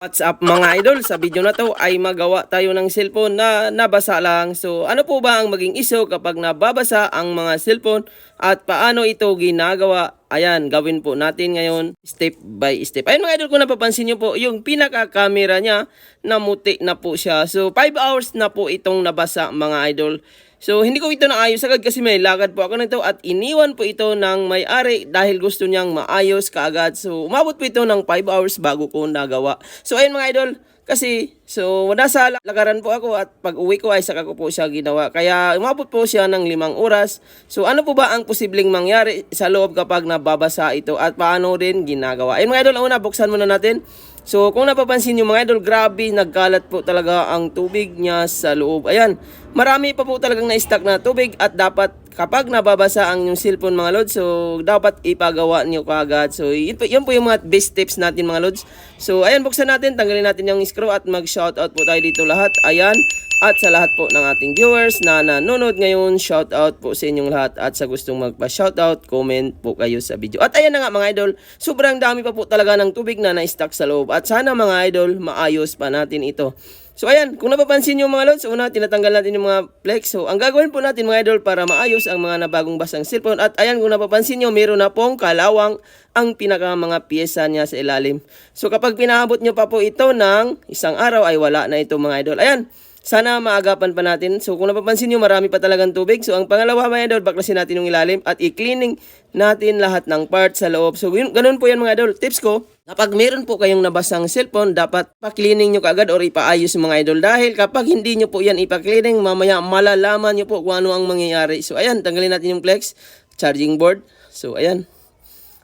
What's up mga idol? Sa video na to ay magawa tayo ng cellphone na nabasa lang. So ano po ba ang maging issue kapag nababasa ang mga cellphone at paano ito ginagawa? Ayan, gawin po natin ngayon step by step. Ayun mga idol, kung napapansin nyo po, yung pinaka-camera niya, namuti na po siya. So 5 hours na po itong nabasa mga idol. So, hindi ko ito naayos agad kasi may lakad po ako nito at iniwan po ito ng may-ari dahil gusto niyang maayos kaagad. So, umabot po ito ng 5 hours bago ko nagawa. So, ayun mga idol, kasi, so, nasa lakaran po ako at pag uwi ko ay saka ko po siya ginawa. Kaya, umabot po siya ng limang oras. So, ano po ba ang posibleng mangyari sa loob kapag nababasa ito at paano rin ginagawa? Ayun mga idol, una, buksan muna natin. So, kung napapansin nyo mga idol, grabe, nagkalat po talaga ang tubig niya sa loob. Ayan, marami pa po talagang na-stock na tubig at dapat kapag nababasa ang yung cellphone mga lods, so dapat ipagawa niyo kaagad. So, yun po, yun po yung mga best tips natin mga lods. So, ayan, buksan natin, tanggalin natin yung screw at mag-shoutout po tayo dito lahat. Ayan. At sa lahat po ng ating viewers na nanonood ngayon, shout out po sa inyong lahat at sa gustong magpa-shoutout, comment po kayo sa video. At ayan na nga mga idol, sobrang dami pa po talaga ng tubig na na-stock sa loob. At sana mga idol, maayos pa natin ito. So ayan, kung napapansin nyo mga lods, una tinatanggal natin yung mga flex. So ang gagawin po natin mga idol para maayos ang mga nabagong basang cellphone. At ayan, kung napapansin nyo, meron na pong kalawang ang pinaka mga pyesa niya sa ilalim. So kapag pinaabot nyo pa po ito ng isang araw ay wala na ito mga idol. Ayan, sana maagapan pa natin. So kung napapansin nyo, marami pa talagang tubig. So ang pangalawa mga idol, baklasin natin yung ilalim at i-cleaning natin lahat ng parts sa loob. So yun, ganun po yan mga idol. Tips ko, kapag meron po kayong nabasang cellphone, dapat pa-cleaning nyo kaagad or ipaayos mga idol. Dahil kapag hindi nyo po yan ipa-cleaning, mamaya malalaman nyo po kung ano ang mangyayari. So ayan, tanggalin natin yung flex, charging board. So ayan.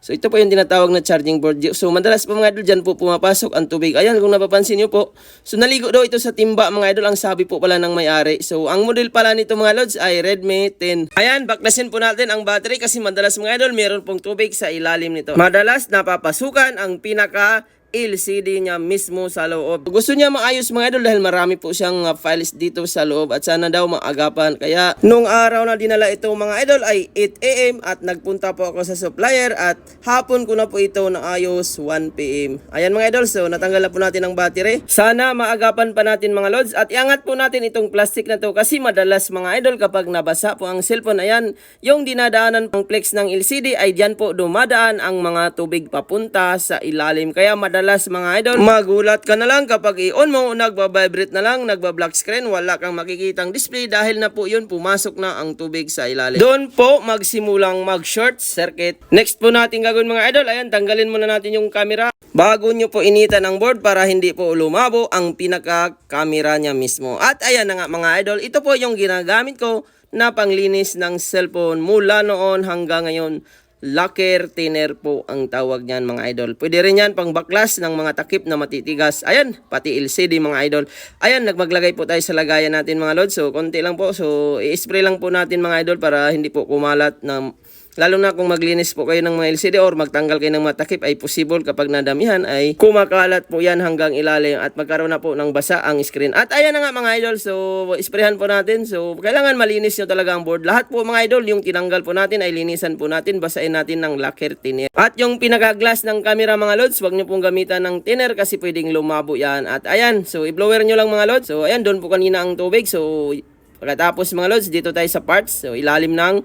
So ito po yung tinatawag na charging board. So madalas po mga idol dyan po pumapasok ang tubig. Ayan kung napapansin nyo po. So naligo daw ito sa timba mga idol. Ang sabi po pala ng may-ari. So ang model pala nito mga lods ay Redmi 10. Ayan baklasin po natin ang battery kasi madalas mga idol meron pong tubig sa ilalim nito. Madalas napapasukan ang pinaka LCD niya mismo sa loob. Gusto niya maayos mga idol dahil marami po siyang uh, files dito sa loob at sana daw maagapan. Kaya nung araw na dinala ito mga idol ay 8 a.m. at nagpunta po ako sa supplier at hapon ko na po ito naayos 1 p.m. Ayan mga idol, so natanggal na po natin ang battery. Sana maagapan pa natin mga lods at iangat po natin itong plastic na to kasi madalas mga idol kapag nabasa po ang cellphone, ayan, yung dinadaanan pang flex ng LCD ay dyan po dumadaan ang mga tubig papunta sa ilalim. Kaya madalas mga idol, magulat ka na lang kapag i-on mo, nagbabibrate na lang, nagba-black screen, wala kang makikitang display dahil na po yun, pumasok na ang tubig sa ilalim. Doon po magsimulang mag-short circuit. Next po natin gagawin mga idol, ayan, tanggalin muna natin yung camera. Bago nyo po initan ang board para hindi po lumabo ang pinaka-camera niya mismo. At ayan na nga mga idol, ito po yung ginagamit ko na panglinis ng cellphone mula noon hanggang ngayon. Lacquer thinner po ang tawag niyan mga idol. Pwede rin yan pang baklas ng mga takip na matitigas. Ayan, pati LCD mga idol. Ayan, nagmaglagay po tayo sa lagayan natin mga lods. So, konti lang po. So, i-spray lang po natin mga idol para hindi po kumalat na Lalo na kung maglinis po kayo ng mga LCD or magtanggal kayo ng mga takip ay possible kapag nadamihan ay kumakalat po yan hanggang ilalim at magkaroon na po ng basa ang screen. At ayan na nga mga idol, so isprehan po natin. So kailangan malinis nyo talaga ang board. Lahat po mga idol, yung tinanggal po natin ay linisan po natin, basain natin ng lacquer thinner. At yung pinaka-glass ng camera mga lods, wag nyo pong gamitan ng thinner kasi pwedeng lumabo yan. At ayan, so i-blower nyo lang mga lods. So ayan, doon po kanina ang tubig. So pagkatapos mga lods, dito tayo sa parts. So ilalim ng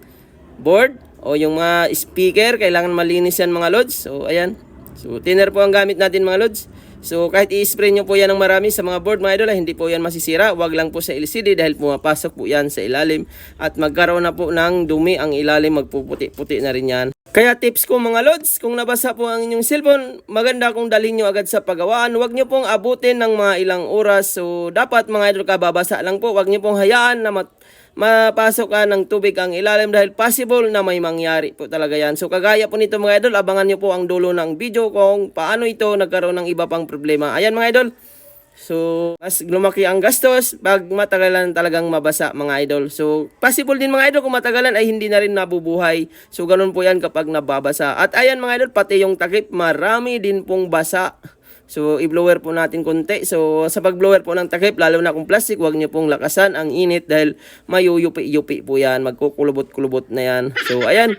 board o yung mga speaker, kailangan malinis yan mga lods. So, ayan. So, thinner po ang gamit natin mga lods. So, kahit i-spray nyo po yan ng marami sa mga board mga idol, ay hindi po yan masisira. Huwag lang po sa LCD dahil pumapasok po yan sa ilalim. At magkaroon na po ng dumi ang ilalim, magpuputi-puti na rin yan. Kaya tips ko mga lods, kung nabasa po ang inyong cellphone, maganda kung dalhin nyo agad sa pagawaan. Huwag nyo pong abutin ng mga ilang oras. So, dapat mga idol kababasa lang po. Huwag nyo pong hayaan na mat mapasok ka ng tubig ang ilalim dahil possible na may mangyari po talaga yan. So kagaya po nito mga idol, abangan nyo po ang dulo ng video kung paano ito nagkaroon ng iba pang problema. Ayan mga idol. So, mas lumaki ang gastos pag matagalan talagang mabasa mga idol. So, possible din mga idol kung matagalan ay hindi na rin nabubuhay. So, ganun po yan kapag nababasa. At ayan mga idol, pati yung takip, marami din pong basa. So, i-blower po natin konti. So, sa pag-blower po ng takip, lalo na kung plastic, huwag niyo pong lakasan ang init dahil mayuyupi-yupi po yan. Magkukulubot-kulubot na yan. So, ayan.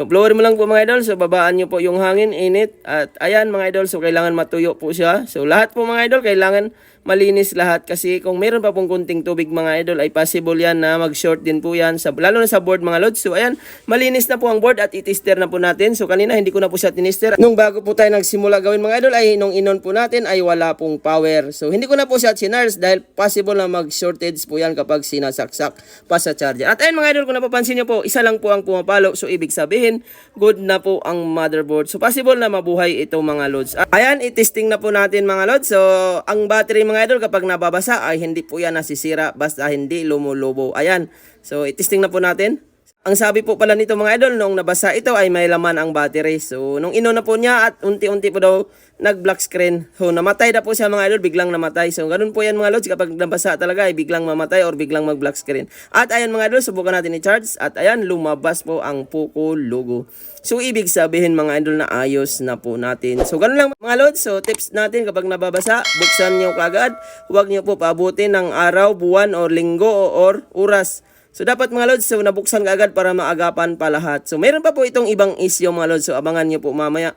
So, blower mo lang po mga idol. So, babaan nyo po yung hangin, init. At ayan mga idol, so kailangan matuyo po siya. So, lahat po mga idol, kailangan malinis lahat. Kasi kung meron pa pong kunting tubig mga idol, ay possible yan na mag-short din po yan. Sa, lalo na sa board mga lods. So, ayan, malinis na po ang board at itester na po natin. So, kanina hindi ko na po siya tinister. Nung bago po tayo nagsimula gawin mga idol, ay nung inon po natin ay wala pong power. So, hindi ko na po siya chinars dahil possible na mag-shortage po yan kapag sinasaksak pa sa charger. At ayun mga idol, kung napapansin nyo po, isa lang po ang pumapalo. So, ibig sabihin, good na po ang motherboard. So, possible na mabuhay itong mga loads. At Ayan, itesting na po natin mga loads. So, ang battery mga idol, kapag nababasa, ay hindi po yan nasisira basta hindi lumulubo. Ayan. So, itesting na po natin. Ang sabi po pala nito mga idol, nung nabasa ito ay may laman ang battery. So, nung inuna po niya at unti-unti po daw nag-black screen. So, namatay na po siya mga idol, biglang namatay. So, ganun po yan mga lods, kapag nabasa talaga ay biglang mamatay or biglang mag-black screen. At ayan mga idol, subukan natin i-charge. At ayan, lumabas po ang Poco logo. So, ibig sabihin mga idol na ayos na po natin. So, ganun lang mga lods. So, tips natin kapag nababasa, buksan nyo kagad. Huwag nyo po paabutin ng araw, buwan, or linggo, or oras. So dapat mga lods, so nabuksan ka agad para maagapan pa lahat. So meron pa po itong ibang issue mga lods, so abangan nyo po mamaya.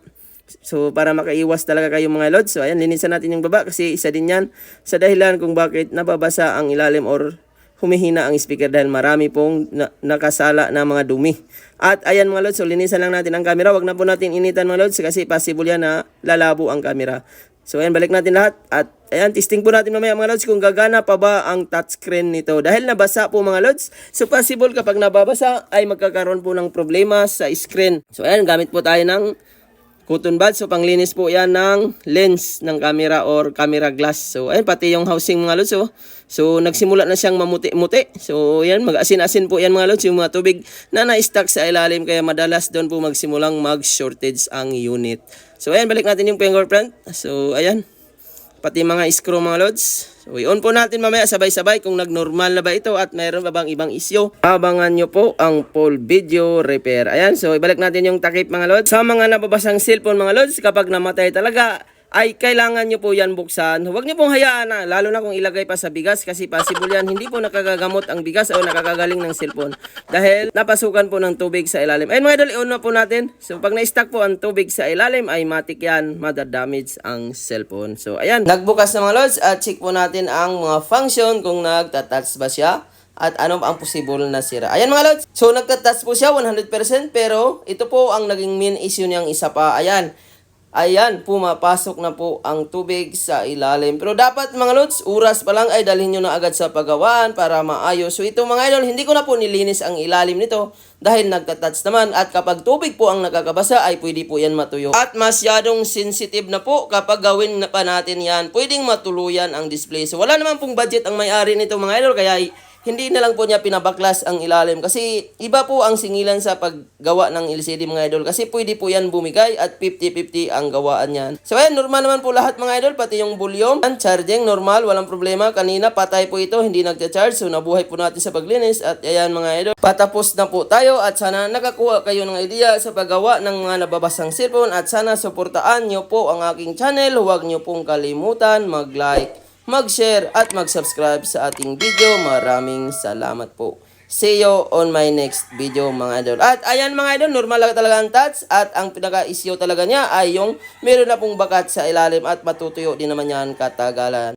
So para makaiwas talaga kayo mga lods. So ayan, linisan natin yung baba kasi isa din yan sa dahilan kung bakit nababasa ang ilalim or humihina ang speaker dahil marami pong na- nakasala na mga dumi. At ayan mga lods, so linisan lang natin ang camera. Wag na po natin initan mga lods kasi possible yan na lalabo ang camera. So ayan, balik natin lahat. At ayan, testing po natin mamaya mga lods kung gagana pa ba ang touchscreen nito. Dahil nabasa po mga lods, so possible kapag nababasa ay magkakaroon po ng problema sa screen. So ayan, gamit po tayo ng cotton bud. So panglinis po yan ng lens ng camera or camera glass. So ayan, pati yung housing mga lods. Oh. So nagsimula na siyang mamuti-muti. So yan, mag-asin-asin po yan mga lods. Yung mga tubig na na-stuck sa ilalim. Kaya madalas doon po magsimulang mag-shortage ang unit. So ayan, balik natin yung fingerprint. So ayan, pati mga screw mga lods. So i-on po natin mamaya sabay-sabay kung nag-normal na ba ito at mayroon pa bang ibang issue. Abangan nyo po ang full video repair. Ayan, so ibalik natin yung takip mga lods. Sa mga nababasang cellphone mga lods, kapag namatay talaga, ay kailangan nyo po yan buksan. Huwag nyo pong hayaan na, lalo na kung ilagay pa sa bigas kasi possible yan, hindi po nakagagamot ang bigas o nakakagaling ng cellphone. Dahil napasukan po ng tubig sa ilalim. Ayun mga idol, i-on na po natin. So pag na-stuck po ang tubig sa ilalim, ay matik yan, madadamage ang cellphone. So ayan, nagbukas na mga lods at check po natin ang mga function kung nagtatouch ba siya at ano ang possible na sira. Ayan mga lods. So nagtatouch po siya 100% pero ito po ang naging main issue niyang isa pa. Ayan. Ayan, pumapasok na po ang tubig sa ilalim. Pero dapat mga lods, oras pa lang ay dalhin nyo na agad sa pagawaan para maayos. So ito mga idol, hindi ko na po nilinis ang ilalim nito dahil nagtatouch naman. At kapag tubig po ang nakakabasa ay pwede po yan matuyo. At masyadong sensitive na po kapag gawin na pa natin yan, pwedeng matuluyan ang display. So wala naman pong budget ang may-ari nito mga idol, kaya hindi na lang po niya pinabaklas ang ilalim kasi iba po ang singilan sa paggawa ng LCD mga idol kasi pwede po yan bumigay at 50-50 ang gawaan yan. So ayan, normal naman po lahat mga idol, pati yung volume, ang charging, normal, walang problema. Kanina patay po ito, hindi nagcha-charge so nabuhay po natin sa paglinis at ayan mga idol. Patapos na po tayo at sana nakakuha kayo ng idea sa paggawa ng mga nababasang cellphone at sana suportaan nyo po ang aking channel. Huwag nyo pong kalimutan mag-like mag-share at mag-subscribe sa ating video. Maraming salamat po. See you on my next video mga idol. At ayan mga idol, normal lang talaga ang touch at ang pinaka-issue talaga niya ay yung meron na pong bakat sa ilalim at matutuyo din naman yan katagalan.